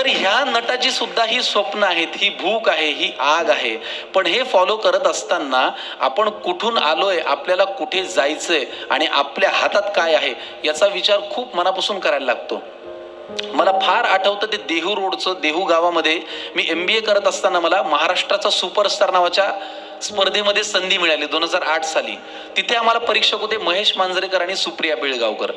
तर ह्या नटाची सुद्धा ही स्वप्न आहेत ही भूक आहे ही आग आहे. पण हे फॉलो करत असताना आपण कुठून आलोय आपल्याला कुठे जायचंय आणि आपल्या हातात काय आहे याचा विचार खूप मनापासून करायला लागतो. मला फार आठवतं ते देहू रोडचं देहू गावामध्ये मी एम बी ए करत असताना मला महाराष्ट्राचा सुपरस्टार नावाच्या स्पर्धेमध्ये संधी मिळाली दोन हजार आठ साली. तिथे आम्हाला परीक्षक होते महेश मांजरेकर आणि सुप्रिया बेळगावकर.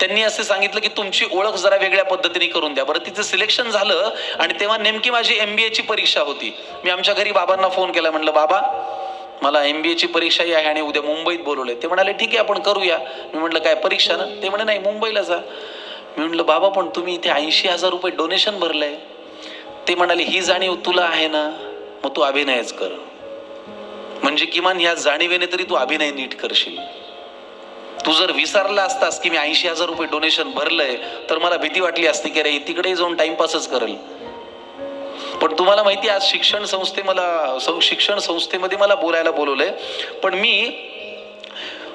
त्यांनी असे सांगितलं की तुमची ओळख जरा वेगळ्या पद्धतीने करून द्या. बरं तिचं सिलेक्शन झालं आणि तेव्हा नेमकी माझी एम बी एची परीक्षा होती. मी आमच्या घरी बाबांना फोन केला म्हटलं बाबा मला एम बी एची परीक्षाही आहे आणि उद्या मुंबईत बोलवले ते म्हणाले ठीक आहे आपण करूया. मी म्हटलं काय परीक्षा ना? ते म्हणे नाही मुंबईला जा. मी म्हटलं बाबा पण तुम्ही इथे ऐंशी हजार रुपये डोनेशन भरलंय. ते म्हणाले ही जाणीव तुला आहे ना? मग तू अभिनयच कर. म्हणजे किमान ह्या जाणीवेने तरी तू अभिनय नीट करशील. तू जर विसरला असतास की मी ऐंशी हजार रुपये डोनेशन भरलंय तर मला भीती वाटली असती की अरे तिकडे जाऊन टाइमपासच करेल. पण तुम्हाला माहिती आहे, आज शिक्षण संस्थे मला शिक्षण संस्थेमध्ये मला बोलायला बोलवलंय. पण मी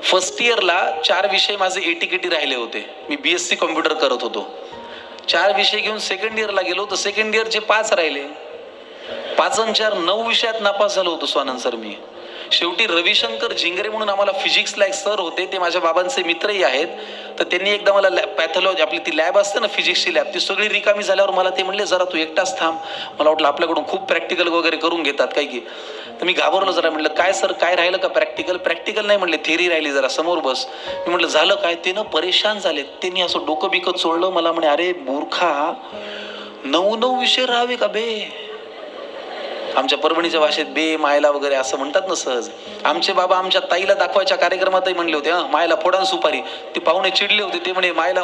फर्स्ट इयरला चार विषय माझे एटीकेटी राहिले होते. मी बी एस सी कॉम्प्युटर करत होतो. चार विषय घेऊन सेकंड इयरला गेलो तर सेकंड इयरचे पाच राहिले. पाच आणि चार नऊ विषयात नापास झालो होतो स्वानंद सर मी. शेवटी रविशंकर झिंगरे म्हणून आम्हाला फिजिक्सला एक सर होते. ते माझ्या बाबांचे मित्रही आहेत. तर त्यांनी एकदा मला पॅथॉलॉजी आपली ती लॅब असते ना फिजिक्सची लॅब ती सगळी रिकामी झाल्यावर मला ते म्हणले जरा तू एकटाच थांब. मला वाटलं आपल्याकडून खूप प्रॅक्टिकल वगैरे करून घेतात काही की. तर मी घाबरलो जरा. म्हटलं काय सर काय राहिलं का प्रॅक्टिकल प्रॅक्टिकल नाही म्हणले थेरी राहिली जरा समोर बस. मी म्हटलं झालं काय? ते ना परेशान झाले त्यांनी असं डोकं बिकत सोडलं मला म्हणे अरे मूर्खा नऊ नऊ विषय राहावे का बे? आमच्या परभणीच्या भाषेत बे मायला वगैरे असं म्हणतात ना सहज. आमचे बाबा आमच्या ताईला दाखवायच्या कार्यक्रमातही म्हणले होते हां मायला फोडान सुपारी. ते पाहुणे चिडले होते ते म्हणे मायला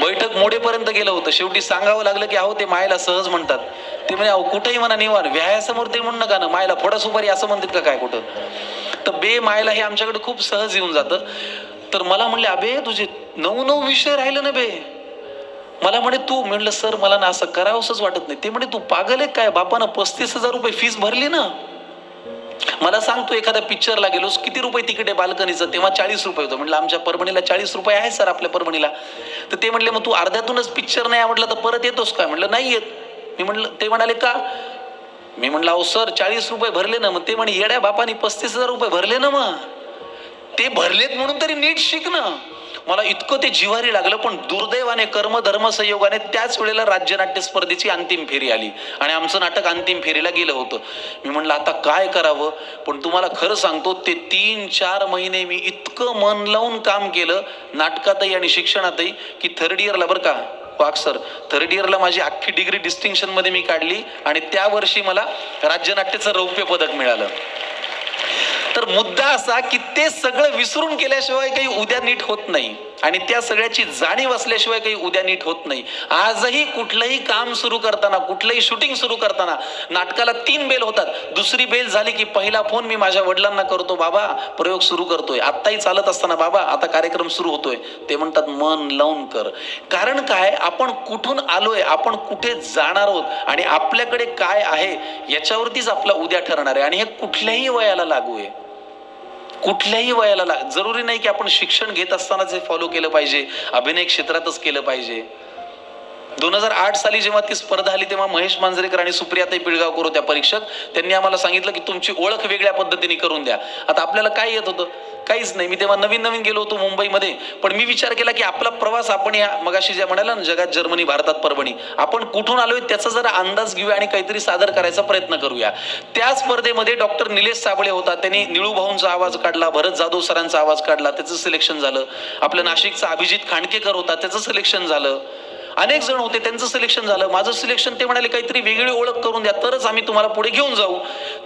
बैठक मोडेपर्यंत गेलं होतं. शेवटी सांगावं लागलं की अहो ते मायला सहज म्हणतात. ते म्हणे अहो कुठेही म्हणा निवान व्यायासमोर ते म्हणू नका ना मायला फोडा सुपारी असं म्हणतात का काय कुठं? तर बे मायला हे आमच्याकडे खूप सहज येऊन जातं. तर मला म्हणले अबे तुझे नऊ नऊ विषय राहिले ना बे. मला म्हणे तू म्हणलं सर मला ना असं करावंसंच वाटत नाही. ते म्हणे तू पागल आहे काय? बापानं पस्तीस हजार रुपये फीस भरली ना? मला सांग तू एखाद्या पिक्चरला गेलोस किती रुपये तिकीट आहे बाल्कनीचं? तेव्हा चाळीस रुपये होतं. म्हटलं आमच्या परभणीला चाळीस रुपये आहे सर आपल्या परभणीला. तर ते म्हणले मग तू अर्ध्यातूनच पिक्चर नाही म्हटलं तर परत येतोस काय? म्हटलं नाही येत. मी म्हटलं ते म्हणाले का? मी म्हटलं अहो सर चाळीस रुपये भरले ना. मग ते म्हणे येड्या बापानी पस्तीस हजार रुपये भरले ना मग. ते भरलेत म्हणून तरी नीट शिक ना. मला इतकं ते जिवारी लागलं पण दुर्दैवाने कर्म धर्म संयोगाने त्याच वेळेला राज्यनाट्य स्पर्धेची अंतिम फेरी आली. आणि आमचं नाटक अंतिम फेरीला गेलं होतं. मी म्हणलं आता काय करावं? पण तुम्हाला खरं सांगतो ते तीन चार महिने मी इतकं मन लावून काम केलं नाटकातही आणि शिक्षणातही की थर्ड इयरला बरं का वाघ सर थर्ड इयरला माझी अख्खी डिग्री डिस्टिंक्शनमध्ये मी काढली आणि त्या वर्षी मला राज्यनाट्याचं रौप्य पदक मिळालं. तर मुद्दा असा की ते सगळं विसरून केल्याशिवाय काही उद्या नीट होत नाही. आणि त्या सगळ्याची जाणीव असल्याशिवाय काही उद्या नीट होत नाही. आजही कुठलंही काम सुरू करताना कुठलंही शूटिंग सुरू करताना नाटकाला तीन बेल होतात. दुसरी बेल झाली की पहिला फोन मी माझ्या वडिलांना करतो बाबा प्रयोग सुरू करतोय. आत्ताही चालत असताना बाबा आता कार्यक्रम सुरू होतोय. ते म्हणतात मन लावून कर. कारण काय? आपण कुठून आलोय? आपण कुठे जाणार आहोत? आणि आपल्याकडे काय आहे? याच्यावरतीच आपला उद्या ठरणार आहे. आणि हे कुठल्याही वयाला लागू आहे. कुठल्याही वयाला लाग जरुरी नाही की आपण शिक्षण घेत असतानाच हे फॉलो केलं पाहिजे. अभिनय क्षेत्रातच केलं पाहिजे. दोन हजार आठ साली जेव्हा ती स्पर्धा आली तेव्हा महेश मांजरेकर आणि सुप्रियाताई पिळगावकर होत्या परीक्षक. त्यांनी आम्हाला सांगितलं की तुमची ओळख वेगळ्या पद्धतीने करून द्या. आता आपल्याला काय येत होतं? काहीच नाही. मी तेव्हा नवीन नवीन गेलो होतो मुंबईमध्ये. पण मी विचार केला की आपला प्रवास आपण या मगाशी ज्या म्हणाला ना जगात जर्मनी भारतात परभणी आपण कुठून आलोय त्याचा जरा अंदाज घेऊया आणि काहीतरी सादर करायचा प्रयत्न करूया. त्या स्पर्धेमध्ये डॉक्टर निलेश साबळे होता. त्यांनी निळू भाऊंचा आवाज काढला भरत जाधव सरांचा आवाज काढला. त्याचं सिलेक्शन झालं. आपलं नाशिकचा अभिजित खांडकेकर होता. त्याचं सिलेक्शन झालं. अनेक जण होते त्यांचं सिलेक्शन झालं. माझं सिलेक्शन ते म्हणाले काहीतरी वेगळी ओळख करून द्या तरच आम्ही तुम्हाला पुढे घेऊन जाऊ.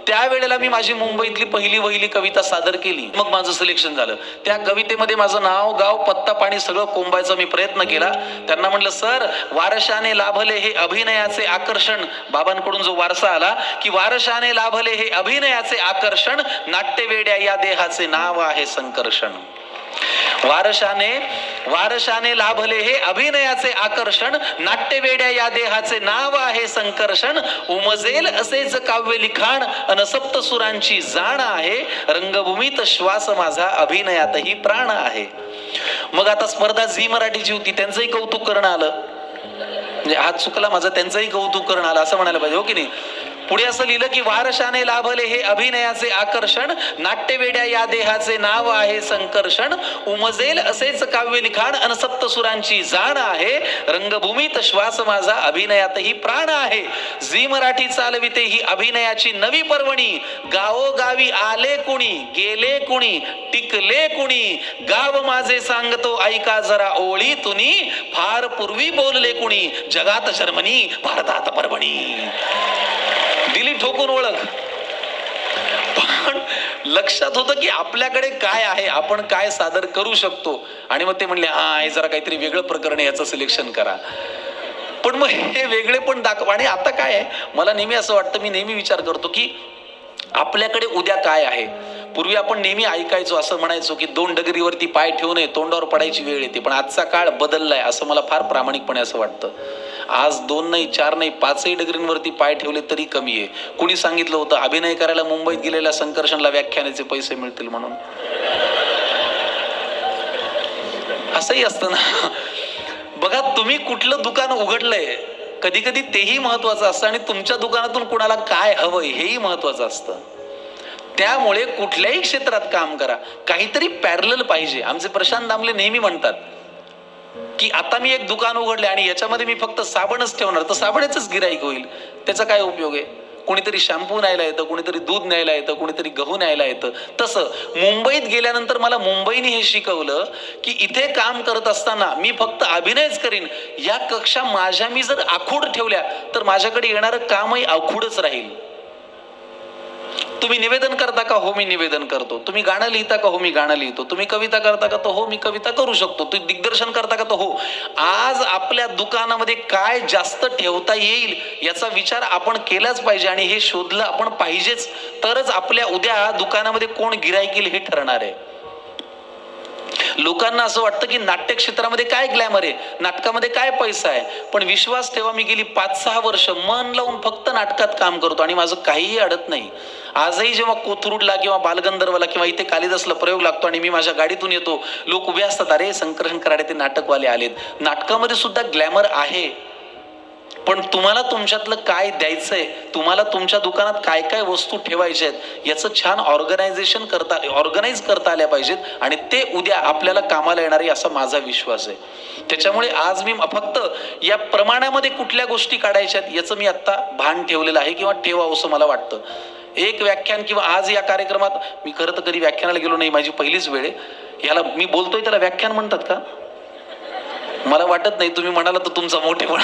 त्यावेळेला मी माझी मुंबईतली पहिली वहिली कविता सादर केली. मग माझं सिलेक्शन झालं. त्या कवितेमध्ये माझं नाव गाव पत्ता पाणी सगळं कोंबायचा मी प्रयत्न केला. त्यांना म्हटलं सर वारशाने लाभले हे अभिनयाचे आकर्षण. बाबांकडून जो वारसा आला की वारशाने लाभले हे अभिनयाचे आकर्षण नाट्यवेड्या या देहाचे नाव आहे संकर्षण. वारशाने वारशाने लाभले हे अभिनयाचे आकर्षण नाट्यवेड्या या देहाचे नाव आहे संकर्षण. उमजेल असेच काव्य लिखाण अन सप्तसुरांची जाण आहे. रंगभूमीत श्वास माझा अभिनयातही प्राण आहे. मग आता स्पर्धा झी मराठीची होती त्यांचंही कौतुक करणं आलं. म्हणजे हात चुकला माझं त्यांचंही कौतुक करणं आलं असं म्हणायला पाहिजे हो की नाही? पुढे असं लिहिलं की वारशाने लाभले हे अभिनयाचे आकर्षण नाट्यवेड्या या देहाचे नाव आहे संकर्षण. उमजेल असेच काव्य लिखाण अन सप्तसुरांची जाण आहे. रंगभूमीत श्वास माझा अभिनयातही प्राण आहे. झी मराठी चालविते ही अभिनयाची नवी पर्वणी. गावोगावी आले कुणी गेले कुणी टिकले कुणी? गाव माझे सांगतो ऐका जरा ओळी तुनी. फार पूर्वी बोलले कुणी जगात शर्मणी भारतात परभणी. दिली ठोकून ओळख. पण लक्षात होतं की आपल्याकडे काय आहे आपण काय सादर करू शकतो. आणि मग ते म्हणले हा हे जरा काहीतरी वेगळं प्रकरण याचं सिलेक्शन करा. पण मग हे वेगळे पण दाखवा आणि आता काय आहे मला नेहमी असं वाटतं मी नेहमी विचार करतो की आपल्याकडे उद्या काय आहे? पूर्वी आपण नेहमी ऐकायचो असं म्हणायचो की दोन डगरीवरती पाय ठेवू नये तोंडावर पडायची वेळ येते पण आजचा काळ बदललाय असं मला फार प्रामाणिकपणे असं वाटतं. आज दोन नाही चार नाही पाचही डिग्रींवरती पाय ठेवले तरी कमी आहे. कुणी सांगितलं होतं अभिनय करायला मुंबईत गेलेल्या संकर्षणला व्याख्यानाचे पैसे मिळतील म्हणून? असंही असतं ना. बघा तुम्ही कुठलं दुकान उघडलंय कधी कधी तेही महत्वाचं असतं आणि तुमच्या दुकानातून कुणाला काय हवंय हेही महत्वाचं असतं. त्यामुळे कुठल्याही क्षेत्रात काम करा. काहीतरी पॅरल पाहिजे. आमचे प्रशांत दामले नेहमी म्हणतात की आता मी एक दुकान उघडले आणि याच्यामध्ये मी फक्त साबणच ठेवणार तर साबणाचंच गिराईक होईल. त्याचा काय उपयोग आहे? कोणीतरी शॅम्पू न्यायला येतं कोणीतरी दूध न्यायला येतं कोणीतरी गहू न्यायला येतं. तसं मुंबईत गेल्यानंतर मला मुंबईने हे शिकवलं की इथे काम करत असताना मी फक्त अभिनयच करीन. या कक्षा माझ्या मी जर आखूड ठेवल्या तर माझ्याकडे येणारं कामही आखूडच राहील. तुम्ही निवेदन करता का? हो मी निवेदन करतो. तुम्ही गाणं लिहिता का? हो मी गाणं लिहितो. तुम्ही कविता करता का? तो हो मी कविता करू शकतो. तुम्ही दिग्दर्शन करता का? तो हो. आज आपल्या दुकानामध्ये काय जास्त ठेवता येईल याचा विचार आपण केलाच पाहिजे आणि हे शोधलं आपण पाहिजेच. तरच आपल्या उद्या दुकानामध्ये कोण गिरायकील हे ठरणार आहे. लोकांना असं वाटतं की नाट्य क्षेत्रामध्ये काय ग्लॅमर आहे? नाटकामध्ये काय पैसा आहे? पण विश्वास ठेवा मी गेली पाच सहा वर्ष मन लावून फक्त नाटकात काम करतो आणि माझं काहीही अडत नाही. आजही जेव्हा कोथरूडला किंवा बालगंधर्वला किंवा इथे कालिदासला प्रयोग लागतो आणि मी माझ्या गाडीतून येतो लोक उभे असतात अरे संकर्षण कराडे ते नाटकवाले आलेत. नाटकामध्ये सुद्धा ग्लॅमर आहे. पण तुम्हाला तुमच्यातलं काय द्यायचंय? तुम्हाला तुमच्या दुकानात काय काय वस्तू ठेवायच्या आहेत? याचं छान ऑर्गनायझेशन करता ऑर्गनाईज करता आल्या पाहिजेत आणि ते उद्या आपल्याला कामाला येणार आहे असा माझा विश्वास आहे. त्याच्यामुळे आज मी फक्त या प्रमाणामध्ये कुठल्या गोष्टी काढायच्या आहेत याचं मी आत्ता भान ठेवलेलं आहे किंवा ठेवावं असं मला वाटतं. एक व्याख्यान किंवा आज या कार्यक्रमात मी खरं तर कधी व्याख्यानाला गेलो नाही माझी पहिलीच वेळ आहे. याला मी बोलतोय त्याला व्याख्यान म्हणतात का? मला वाटत नाही तुम्ही म्हणाला तर तुमचा मोठे पण.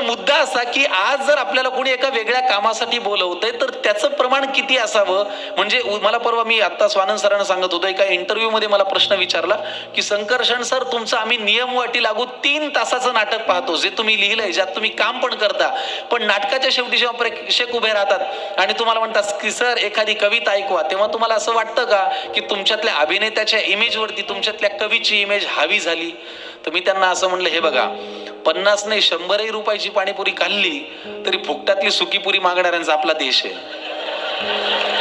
मुद्दा असा की आज जर आपल्याला कोणी एका वेगळ्या कामासाठी बोलवतंय तर त्याचं प्रमाण किती असावं? म्हणजे मला परवा मी आता स्वानंद सरांना सांगत होतो एका इंटरव्ह्यू मध्ये मला प्रश्न विचारला की संकर्षण सर तुमचं आम्ही नियम वाटी लागू तीन तासाचं नाटक पाहतो जे तुम्ही लिहिलंय ज्यात तुम्ही काम पण करता पण नाटकाच्या शेवटी जेव्हा प्रेक्षक उभे राहतात आणि तुम्हाला म्हणतात की सर एखादी कविता ऐकवा तेव्हा तुम्हाला असं वाटतं का की तुमच्यातल्या अभिनेत्याच्या इमेजवरती तुमच्यातल्या कवीची इमेज हावी झाली? तर मी त्यांना असं म्हणलं हे बघा पन्नास नाही शंभरही रुपयाची पाणीपुरी खाल्ली तरी फुकटातली सुकीपुरी मागणाऱ्यांचा आपला देश आहे.